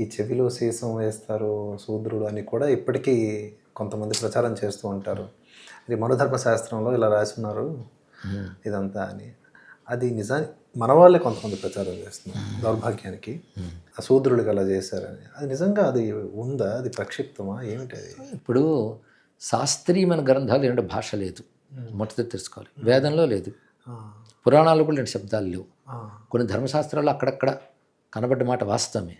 ఈ చెవిలో సీసం వేస్తారు శూద్రుడు అని కూడా ఇప్పటికీ కొంతమంది ప్రచారం చేస్తూ ఉంటారు. ఇది మనుధర్మ శాస్త్రంలో ఇలా రాసి ఉన్నారు. ఇదంతా అని. అది నిజానికి మన వాళ్ళే కొంతమంది ప్రచారం చేస్తున్నారు దౌర్భాగ్యానికి. ఆ శూద్రుడికి అలా చేశారని. అది నిజంగా అది ఉందా? అది ప్రక్షిప్తమా? ఏమిటి అది? ఇప్పుడు శాస్త్రీయమైన గ్రంథాలు ఏంటంటే భాష లేదు. మొట్టమొదటి తెలుసుకోవాలి. వేదంలో లేదు. పురాణాలు కూడా రెండు శబ్దాలు లేవు. కొన్ని ధర్మశాస్త్రాలు అక్కడక్కడ కనబడ్డ మాట వాస్తవమే.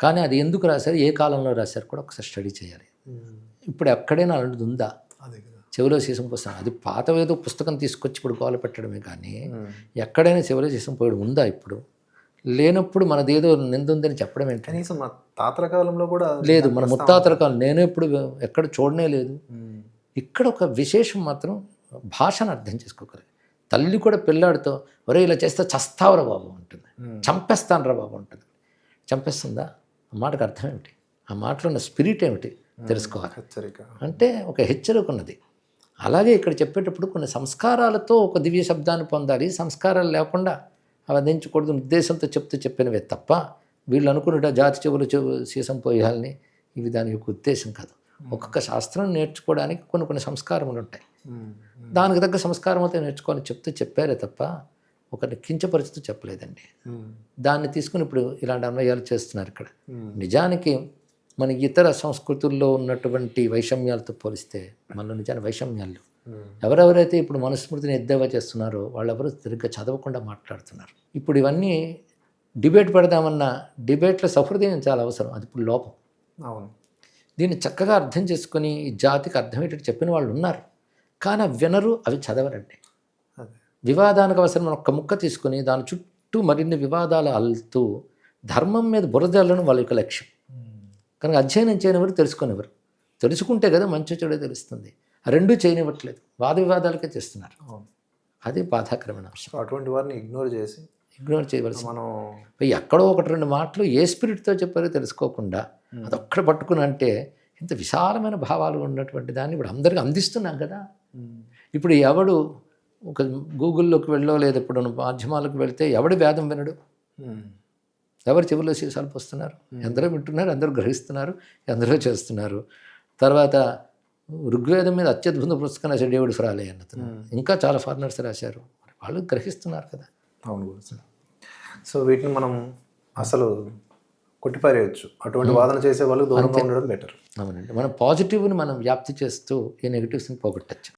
కానీ అది ఎందుకు రాశారు? ఏ కాలంలో రాశారు కూడా ఒకసారి స్టడీ చేయాలి. ఇప్పుడు ఎక్కడైనా అలాంటిది ఉందా? చెవిలో సీసం పుస్తకం అది పాత ఏదో పుస్తకం తీసుకొచ్చి ఇప్పుడు గోల పెట్టడమే కానీ. ఎక్కడైనా చెవిలో సీసం పోయడం ఉందా ఇప్పుడు? లేనప్పుడు మనదేదో నింద ఉందని చెప్పడం ఏంటి? కనీసం మా తాతల కాలంలో కూడా లేదు మన ముత్తాతల కాలం. నేను ఎప్పుడు ఎక్కడ చూడనే లేదు. ఇక్కడ ఒక విశేషం మాత్రం భాషను అర్థం చేసుకోగలి తల్లి కూడా పిల్లాడితో ఒరే ఇలా చేస్తే చస్తావురా బాబు ఉంటుంది ఉమ్, చంపేస్తానురా బాబు ఉంటుంది చంపేస్తుందా? ఆ మాటకు అర్థం ఏమిటి ఆ మాటలో ఉన్న స్పిరిట్ ఏమిటి? తెలుసుకోవాలి. హెచ్చరిక. అంటే ఒక హెచ్చరిక ఉన్నది. అలాగే ఇక్కడ చెప్పేటప్పుడు కొన్ని సంస్కారాలతో ఒక దివ్య శబ్దాన్ని పొందాలి. సంస్కారాలు లేకుండా అవి అందించకూడదు ఉద్దేశంతో చెప్తూ చెప్పినవే తప్ప వీళ్ళు అనుకున్నట్టు జాతి చెవులు చెవు సీసం పోయాలని ఇవి దాని యొక్క ఉద్దేశం కాదు. ఒక్కొక్క శాస్త్రం నేర్చుకోవడానికి కొన్ని కొన్ని సంస్కారములు ఉంటాయి. దానికి తగ్గ సంస్కారం అయితే నేర్చుకోవాలని చెప్తూ చెప్పారే తప్ప ఒకరిని కించపరుస్తూ చెప్పలేదండి. దాన్ని తీసుకుని ఇప్పుడు ఇలాంటి అన్వయాలు చేస్తున్నారు ఇక్కడ. నిజానికి మన ఇతర సంస్కృతుల్లో ఉన్నటువంటి వైషమ్యాలతో పోలిస్తే మనలో నిజానికి వైషమ్యాలు. ఎవరెవరైతే ఇప్పుడు మనుస్మృతిని ఎద్దేవా చేస్తున్నారో వాళ్ళెవరు సరిగ్గా చదవకుండా మాట్లాడుతున్నారు. ఇప్పుడు ఇవన్నీ డిబేట్ పెడదామన్నా డిబేట్లో సహృదయం చాలా అవసరం. అది ఇప్పుడు లోపం. అవును. దీన్ని చక్కగా అర్థం చేసుకొని ఈ జాతికి అర్థమయ్యేటట్టు చెప్పిన వాళ్ళు ఉన్నారు. కానీ వినరు అవి చదవరండి. వివాదానికి అవసరం ఒక్క ముక్క తీసుకొని దాని చుట్టూ మరిన్ని వివాదాలు అల్లుతూ ధర్మం మీద బురదలను వాళ్ళ యొక్క లక్ష్యం. కనుక అధ్యయనం చేయనివారు తెలుసుకునేవారు. తెలుసుకుంటే కదా మంచి చెడు తెలుస్తుంది. ఆ రెండూ చేయనివ్వట్లేదు. వాద వివాదాలకే చేస్తున్నారు. అది బాధాకరమైన అంశం. అటువంటి వారిని ఇగ్నోర్ చేసి ఇగ్నోర్ చేయవలసి మనం ఎక్కడో ఒకటి రెండు మాటలు ఏ స్పిరిట్తో చెప్పారో తెలుసుకోకుండా అదొక్కడ పట్టుకుని అంటే ఇంత విశాలమైన భావాలు ఉన్నటువంటి దాన్ని ఇప్పుడు అందరికీ అందిస్తున్నాం కదా. ఇప్పుడు ఎవడు ఒక గూగుల్లోకి వెళ్ళో లేదా ఇప్పుడు మాధ్యమాలకు వెళ్తే ఎవడు వేదం వినడు? ఎవరు చెవిలో సీసాలు పోస్తున్నారు? ఎందరో వింటున్నారు అందరూ గ్రహిస్తున్నారు ఎందరో చేస్తున్నారు. తర్వాత ఋగ్వేదం మీద అత్యద్భుత పుస్తకం రాశాడు డేవిడ్ ఫ్రాలే అన్నతను ఇంకా చాలా ఫారినర్స్ రాశారు. వాళ్ళు గ్రహిస్తున్నారు కదా. అవును సో వీటిని మనం అసలు కొట్టిపారేయచ్చు. అటువంటి వాదన చేసే వాళ్ళు దూరంగా ఉండడం బెటర్. అవునండి. మనం పాజిటివ్ని మనం వ్యాప్తి చేస్తూ ఈ నెగిటివ్స్ని పోగొట్టచ్చు.